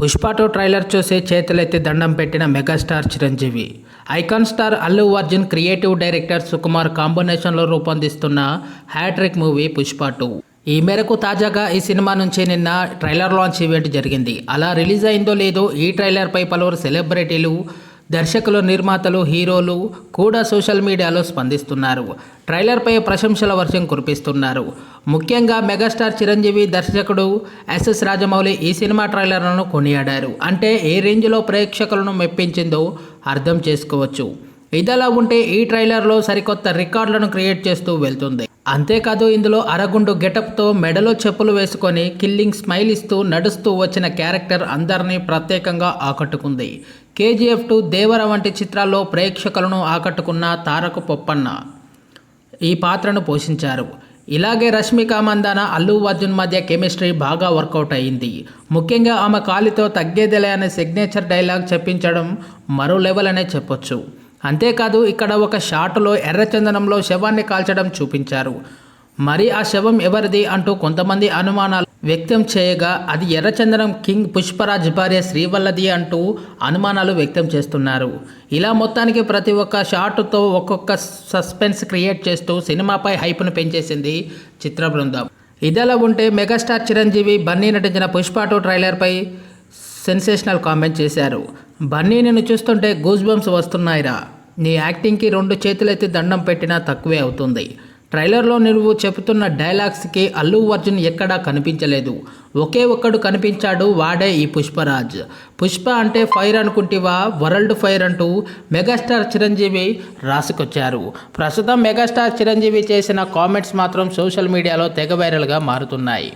Pushpa two trailer చూసి చేతులెత్తి దండం పెట్టిన megastar Chiranjeevi. Icon star Allu Arjun creative director Sukumar కాంబినేషన్లో రూపొందిస్తున్న హ్యాట్రిక్ మూవీ పుష్ప టూ. ఈ మేరకు తాజాగా ఈ సినిమా నుంచి నిన్న ట్రైలర్ లాంచ్ ఈవెంట్ జరిగింది. అలా రిలీజ్ అయిందో లేదో ఈ ట్రైలర్పై పలువురు సెలబ్రిటీలు దర్శకులు నిర్మాతలు హీరోలు కూడా సోషల్ మీడియాలో స్పందిస్తున్నారు. ట్రైలర్పై ప్రశంసల వర్షం కురిపిస్తున్నారు. ముఖ్యంగా మెగాస్టార్ చిరంజీవి దర్శకుడు ఎస్ఎస్ రాజమౌళి ఈ సినిమా ట్రైలర్లను కొనియాడారు. అంటే ఏ రేంజ్లో ప్రేక్షకులను మెప్పించిందో అర్థం చేసుకోవచ్చు. ఇదలా ఉంటే ఈ ట్రైలర్లో సరికొత్త రికార్డులను క్రియేట్ చేస్తూ వెళ్తుంది. అంతేకాదు ఇందులో అరగుండు గెటప్తో మెడలో చెప్పులు వేసుకొని కిల్లింగ్ స్మైల్ ఇస్తూ నడుస్తూ వచ్చిన క్యారెక్టర్ అందరినీ ప్రత్యేకంగా ఆకట్టుకుంది. కేజీఎఫ్ టు దేవర వంటి చిత్రాల్లో ప్రేక్షకులను ఆకట్టుకున్న తారక పొప్పన్న ఈ పాత్రను పోషించారు. ఇలాగే రష్మిక మందాన అల్లు అర్జున్ మధ్య కెమిస్ట్రీ బాగా వర్కౌట్ అయింది. ముఖ్యంగా ఆమె కాలితో తగ్గేదిలే అనే సిగ్నేచర్ డైలాగ్ చెప్పించడం మరో లెవెల్ అనే చెప్పొచ్చు. అంతేకాదు ఇక్కడ ఒక షాట్లో ఎర్రచందనంలో శవాన్ని కాల్చడం చూపించారు. మరి ఆ శవం ఎవరిది అంటూ కొంతమంది అనుమానాలు వ్యక్తం చేయగా అది ఎర్రచందనం కింగ్ పుష్పరాజ్ భార్య శ్రీవల్లది అంటూ అనుమానాలు వ్యక్తం చేస్తున్నారు. ఇలా మొత్తానికి ప్రతి ఒక్క షాటుతో ఒక్కొక్క సస్పెన్స్ క్రియేట్ చేస్తూ సినిమాపై హైప్ను పెంచేసింది చిత్ర బృందం ఇదలా ఉంటే మెగాస్టార్ చిరంజీవి బన్నీ నటించిన పుష్ప టూ ట్రైలర్పై సెన్సేషనల్ కామెంట్ చేశారు. బన్నీ నిన్ను చూస్తుంటే గూస్ బంప్స్ వస్తున్నాయిరా. నీ యాక్టింగ్కి రెండు చేతులెత్తి దండం పెట్టినా తక్కువే అవుతుంది. ట్రైలర్లో నువ్వు చెబుతున్న డైలాగ్స్కి అల్లు అర్జున్ ఎక్కడా కనిపించలేదు. ఒకే ఒక్కడు కనిపించాడు వాడే ఈ పుష్పరాజ్. పుష్ప అంటే ఫైర్ అనుకుంటివా? వరల్డ్ ఫైర్ అంటూ మెగాస్టార్ చిరంజీవి రాసుకొచ్చారు. ప్రస్తుతం మెగాస్టార్ చిరంజీవి చేసిన కామెంట్స్ మాత్రం సోషల్ మీడియాలో తెగ వైరల్గా మారుతున్నాయి.